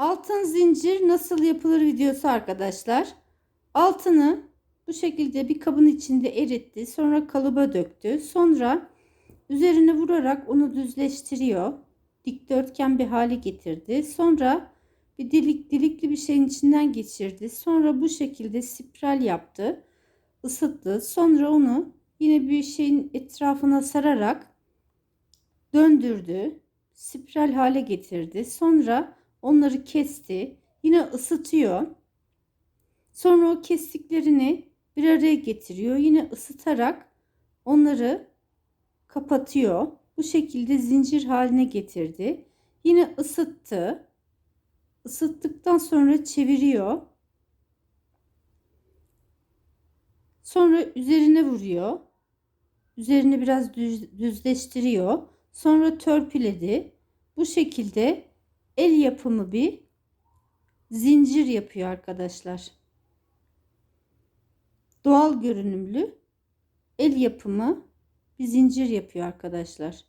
Altın zincir nasıl yapılır videosu arkadaşlar. Altını bu şekilde bir kabın içinde eritti. Sonra kalıba döktü. Sonra üzerine vurarak onu düzleştiriyor. Dikdörtgen bir hale getirdi. Sonra bir delik delikli bir şeyin içinden geçirdi. Sonra bu şekilde spiral yaptı. ısıttı. Sonra onu yine bir şeyin etrafına sararak döndürdü. Spiral hale getirdi. Sonra onları kesti. Yine ısıtıyor. Sonra o kestiklerini bir araya getiriyor. Yine ısıtarak onları kapatıyor. Bu şekilde zincir haline getirdi. Yine ısıttı. Isıttıktan sonra çeviriyor. Sonra üzerine vuruyor. Üzerine biraz düz, düzleştiriyor. Sonra törpüledi. Bu şekilde el yapımı bir zincir yapıyor arkadaşlar. Doğal görünümlü el yapımı bir zincir yapıyor arkadaşlar.